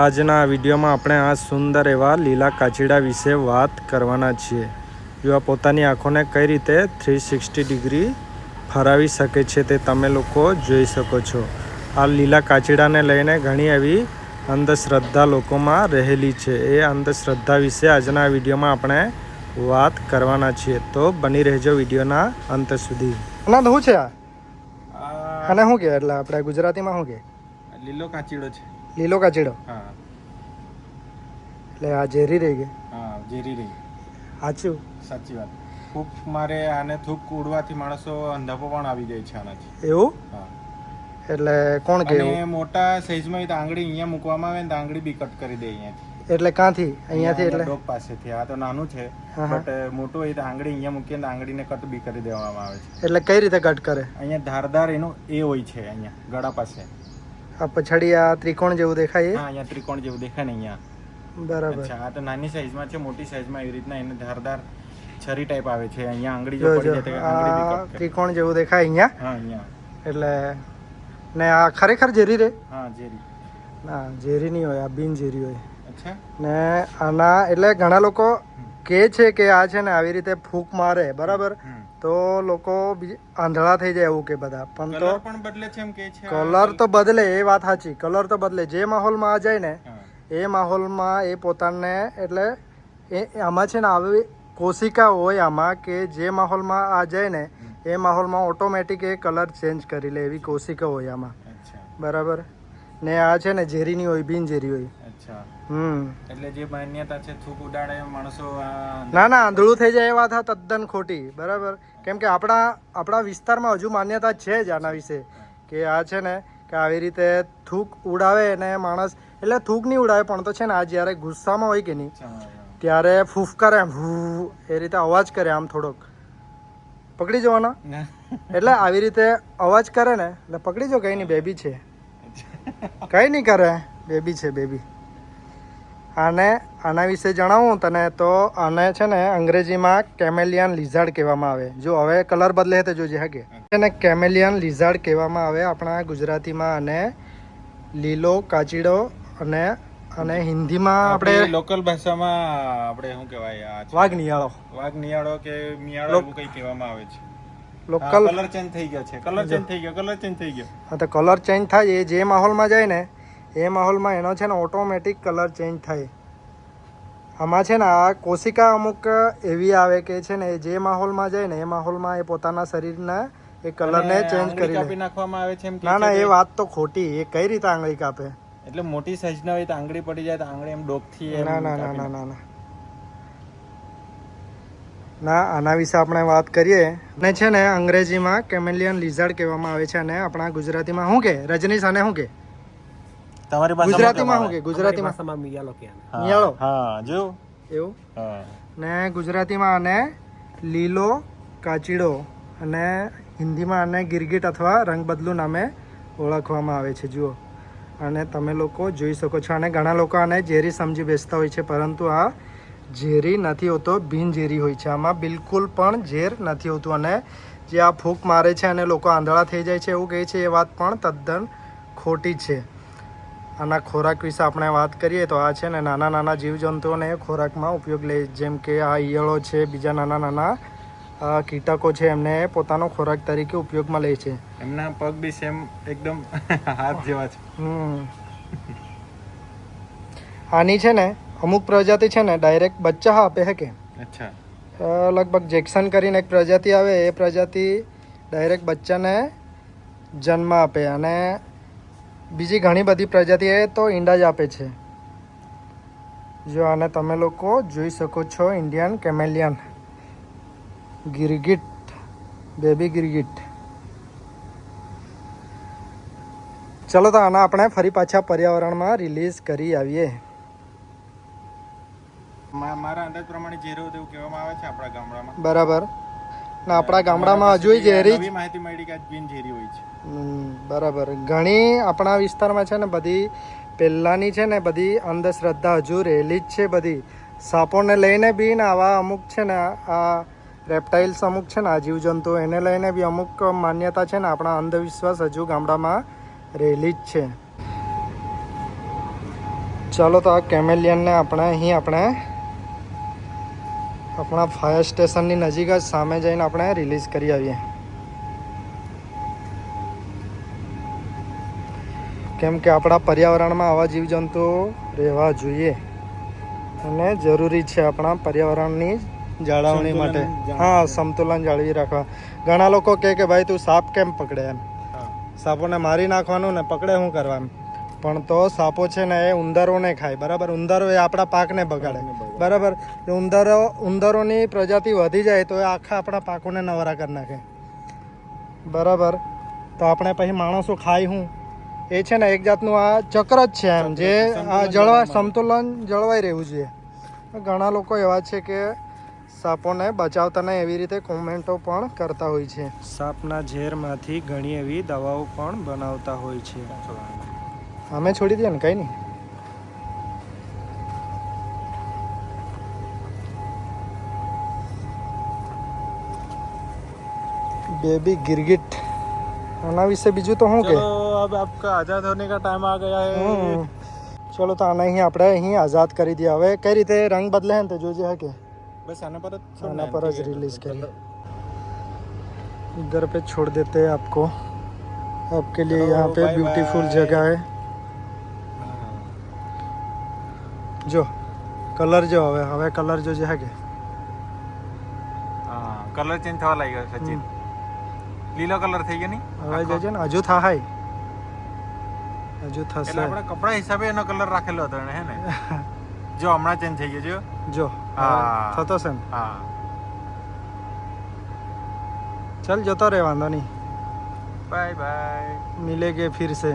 આજના આ વિડીયોમાં આપણે આ સુંદર એવા લીલા કાચીડા વિશે વાત કરવાના છીએ. યુવા પોતાની આંખોને કઈ રીતે થ્રી સિક્સટી ડિગ્રી ફરાવી શકે છે તે તમે લોકો જોઈ શકો છો. આ લીલા કાચીડાને લઈને ઘણી એવી અંધશ્રદ્ધા લોકોમાં રહેલી છે. એ અંધશ્રદ્ધા વિશે આજના વિડીયોમાં આપણે વાત કરવાના છીએ. તો બની રહેજો વિડીયોના અંત સુધી. ના શું છે આ? અને શું કે? એટલે આપણે ગુજરાતીમાં શું કે? લીલો કાચીડો છે. લીલો કાચેડો? હા. એટલે આ ઝેરી રહી ગઈ. હા ઝેરી રહી સાચું? સાચી વાત. ખૂબ મારે આને થૂક ઉડવાથી માણસો અંધાપો પણ આવી જાય છે આનાથી. એવું? હા. એટલે કોણ કે મોટા સાઈઝમાં તો આંગળી અહીંયા મૂકવામાં આવે ને તો આંગળી બી કટ કરી દે અહીંયાથી. એટલે કાંથી? અહીંયાથી એટલે? ડોગ પાસેથી. આ તો નાનું છે. બટ મોટું હોય તો આંગળી અહીંયા મૂકીને આંગળીને કટ બી કરી દેવામાં આવે છે. એટલે કઈ રીતે કટ કરે? અહીંયા ધારદાર એનો એ હોય છે અહીંયા ગળા પાસે. આ પછાડી આ ત્રિકોણ જેવું દેખાય હા અહીંયા ત્રિકોણ જેવું દેખાય ને અહીંયા. બરાબર. અચ્છા આ તો નાની સાઈઝમાં છે મોટી સાઈઝમાં એવી રીતના એને ધારદાર છરી ટાઈપ આવે છે. અહીંયા આંગળી જો પડી જાય આ ત્રિકોણ જેવું દેખાય અહીંયા? હા અહીંયા. એટલે ને આ ખરેખર ઝેરી રે? હા ઝેરી. ના ઝેરી નહીં હોય આ બિન ઝેરી હોય. અચ્છા. ને આના એટલે ઘણા લોકો કહે છે કે આ છે ને આવી રીતે ફૂંક મારે બરાબર? તો લોકો આંધળા થઈ જાય એવું કે બધા. પણ તો પણ બદલે છે એમ કે છે કલર તો બદલે એ વાત સાચી. કલર તો બદલે. જે માહોલમાં આ જાય ને એ માહોલમાં એ પોતાને એટલે એ આમાં છે ને આવી કોશિકા હોય આમાં કે જે માહોલમાં આ જાય ને એ માહોલમાં ઓટોમેટિક એ કલર ચેન્જ કરી લે એવી કોશિકા હોય આમાં. બરાબર? ને આ છે ને ઝેરીની હોય બિનઝેરી હોય. એટલે જે માન્યતા છે થૂક ઉડાડે માણસો ના ના આંધળું થઈ જાય એ વાત તદ્દન ખોટી. બરાબર? કેમ કે આપણા આપણા વિસ્તારમાં હજુ માન્યતા છે જ આના વિશે. કે આ છે ને કે આવી રીતે થૂક ઉડાવે ને માણસ એટલે થૂક નહીં ઉડાવે પણ તો છે ને આ જ્યારે ગુસ્સામાં હોય કે નહીં. ત્યારે ફૂફ કરે આમ એ રીતે અવાજ કરે આમ થોડોક. પકડી જવાનો? એટલે આવી રીતે અવાજ કરે ને એટલે પકડી જો કઈ નહીં બેબી છે. કઈ નહીં કરે બેબી છે બેબી. આને આના વિશે જણાવું તને તો આને છે ને અંગ્રેજીમાં કેમેલિયન લિઝાર્ડ કહેવામાં આવે. જો હવે કલર બદલે તો જોજે હા કે? એને કેમેલિયન લિઝાર્ડ કહેવામાં આવે આપણા ગુજરાતીમાં અને લીલો કાચીડો અને અને હિન્દીમાં આપણે લોકલ ભાષામાં આપણે શું કહેવાય વાઘ નિયાળો. વાઘ નિયાળો કે મિયાળો એવું કંઈ કહેવામાં આવે છે. લોકલ કલર ચેન્જ થઈ ગયો છે કલર ચેન્જ થઈ ગયો કલર ચેન્જ થઈ ગયો. હા તો કલર ચેન્જ થાય એ જે માહોલમાં જાય ને એ માહોલમાં એનો છે ને ઓટોમેટિક કલર ચેન્જ થાય. આમાં છે ને આ કોશિકા અમુક એવી આવે કે છે ને જે માહોલમાં જાય ને એ માહોલમાં એ પોતાના શરીરના એ કલરને ચેન્જ કરી કાપી નાખવામાં આવે છે એમ ના ના એ વાત તો ખોટી. એ કઈ રીતે આંગળી કાપે? એટલે મોટી સાઈઝ ના હોય તો આંગળી પડી જાય તો આંગળી એમ ડોકથી ના ના ના ના ના ના. ના આના વિશે આપણે વાત કરીએ. ને છે ને અંગ્રેજીમાં કેમેલિયન લિઝાર્ડ કહેવામાં આવે છે અને આપણા ગુજરાતીમાં શું કે? રજનીશ આને શું કે? તમારી ગુજરાતીમાં શું કે? ગુજરાતીમાં? મિયાળો હા જો. એવું? હા. ને ગુજરાતીમાં આને લીલો કાચીડો અને હિન્દીમાં આને ગિરગીટ અથવા રંગબદલુ નામે ઓળખવામાં આવે છે જુઓ. અને તમે લોકો જોઈ શકો છો અને ઘણા લોકો આને ઝેરી સમજી બેસતા હોય છે પરંતુ આ ઝેરી નથી હોતો બિનઝેરી હોય છે. આમાં બિલકુલ પણ ઝેર નથી હોતું અને જે આ ફૂંક મારે છે અને લોકો આંધળા થઈ જાય છે એવું કહે છે એ વાત પણ તદ્દન ખોટી છે. આના ખોરાક વિશે આપણે વાત કરીએ તો આ છે ને નાના નાના જીવજંતુઓને ખોરાકમાં ઉપયોગ લે જેમ કે આ ઈયળો છે બીજા નાના નાના કીટકો છે એમને પોતાનો ખોરાક તરીકે ઉપયોગમાં લે છે. એમના પગ બી સેમ એકદમ હાથ જેવા છે. હમ. આની છે ને અમુક પ્રજાતિ છે ને ડાયરેક્ટ બચ્ચા આપે હે કે? અચ્છા. લગભગ જેક્સન કરીને એક પ્રજાતિ આવે એ પ્રજાતિ ડાયરેક્ટ બચ્ચાને જન્મ આપે અને બીજી ઘણી બધી પ્રજાતિ એ તો ઈંડા જ આપે છે. જો આને તમે લોકો જોઈ શકો છો ઇન્ડિયન કેમેલિયન ગિરગિટ બેબી ગિરગિટ. ચલો તો આના આપણે ફરી પાછા પર્યાવરણમાં રિલીઝ કરી આવીએ. મારા અંદાજ પ્રમાણે જે રહ્યું તેવું કહેવામાં આવે છે આપણા ગામડામાં. બરાબર. ને આપણા ગામડામાં હજુ ઝેરી માહિતી મળી કે બિન ઝેરી હોય છે. બરાબર. ઘણી આપણા વિસ્તારમાં છે ને બધી પહેલાંની છે ને બધી અંધશ્રદ્ધા હજુ રહેલી જ છે બધી. સાપોને લઈને બી ને આવા અમુક છે ને આ રેપ્ટાઇલ્સ અમુક છે ને આ જીવજંતુ એને લઈને બી અમુક માન્યતા છે ને આપણા અંધવિશ્વાસ હજુ ગામડામાં રહેલી જ છે. ચાલો તો આ કેમેલિયનને આપણે અહીં આપણે આપણા ફાયર સ્ટેશનની નજીક જ સામે જઈને આપણે રિલીઝ કરી આવીએ. કેમ કે આપણા પર્યાવરણમાં આવા જીવજંતુઓ રહેવા જોઈએ. અને જરૂરી છે આપણા પર્યાવરણની જાળવણી માટે. હા સંતુલન જાળવી રાખવા. ઘણા લોકો કહે કે ભાઈ તું સાપ કેમ પકડે એમ. સાપોને મારી નાખવાનું ને પકડે શું કરવા એમ. પણ તો સાપો છે ને એ ઉંદરોને ખાય. બરાબર? ઉંદરો એ આપણા પાકને બગાડે. બરાબર. ઉંદરો ઉંદરોની પ્રજાતિ વધી જાય તો એ આખા આપણા પાકોને નવરા કરી નાખે. બરાબર. તો આપણે પછી માણસો ખાય શું એ છે ને એક જાતનું આ ચક્ર જ છે એમ જે આ જળવા સંતુલન જળવાઈ રહેવું જોઈએ. ઘણા લોકો એવા છે કે સાપોને બચાવતા નહીં એવી રીતે કોમેન્ટો પણ કરતા હોય છે. સાપના ઝેરમાંથી ઘણી એવી દવાઓ પણ બનાવતા હોય છે. અમે છોડી દઈએ ને કંઈ નહીં. બેબી गिरगिट આના વિશે બીજું તો શું કે चलो अब आपका आजाद होने का टाइम आ गया है હમ. ચલો તો આને અહીં આપણે અહીં આઝાદ કરી દઈએ હવે કઈ રીતે રંગ બદલે હે ને તે જોજે હે કે बस आने पर छोड़ना आना है, पर ठीक है, रिलीज तो करिए इधर पे छोड़ देते हैं आपको आपके लिए चलो, यहाँ पे bye ब्यूटीफुल bye. जगह है हाँ। જો કલર જો હવે હવે કલર જો છે કે હા કલર ચેન્જ થવા લાગ્યો સચિન લીલો કલર થઈ ગયો નહીં? હવે જજે ને હજુ થાય હજુ એટલે આપણે કપડા હિસાબે એનો કલર રાખેલો હતો એને હે ને? જો હમણાં ચેન્જ થઈ ગયો જો. જો હા. થતો છે ને? હા. ચલ જતો રે વાંધો નહીં. Bye bye. મિલેગે ફિર સે.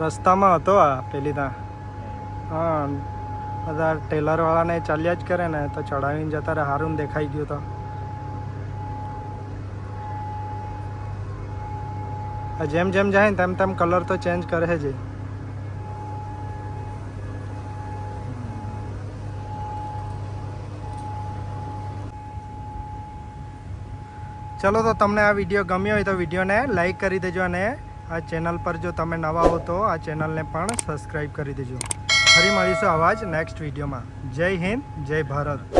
રસ્તામાં હતો આ પેલી ત્યાં હા બધા ટેલર વાળાને ચાલ્યા જ કરે ને તો ચડાવીને જતા રહે. હારું દેખાઈ ગયું તો. જેમ જેમ જાય ને તેમ તેમ કલર તો ચેન્જ કરે જ ચલો તો તમને આ વીડિયો ગમ્યો હોય તો વિડીયોને લાઈક કરી દેજો અને આ ચેનલ પર જો તમે નવા હો તો આ ચેનલને પણ સબસ્ક્રાઈબ કરી દેજો. ફરી મળીશું આવા જ નેક્સ્ટ વિડીયોમાં જય હિન્દ જય ભારત.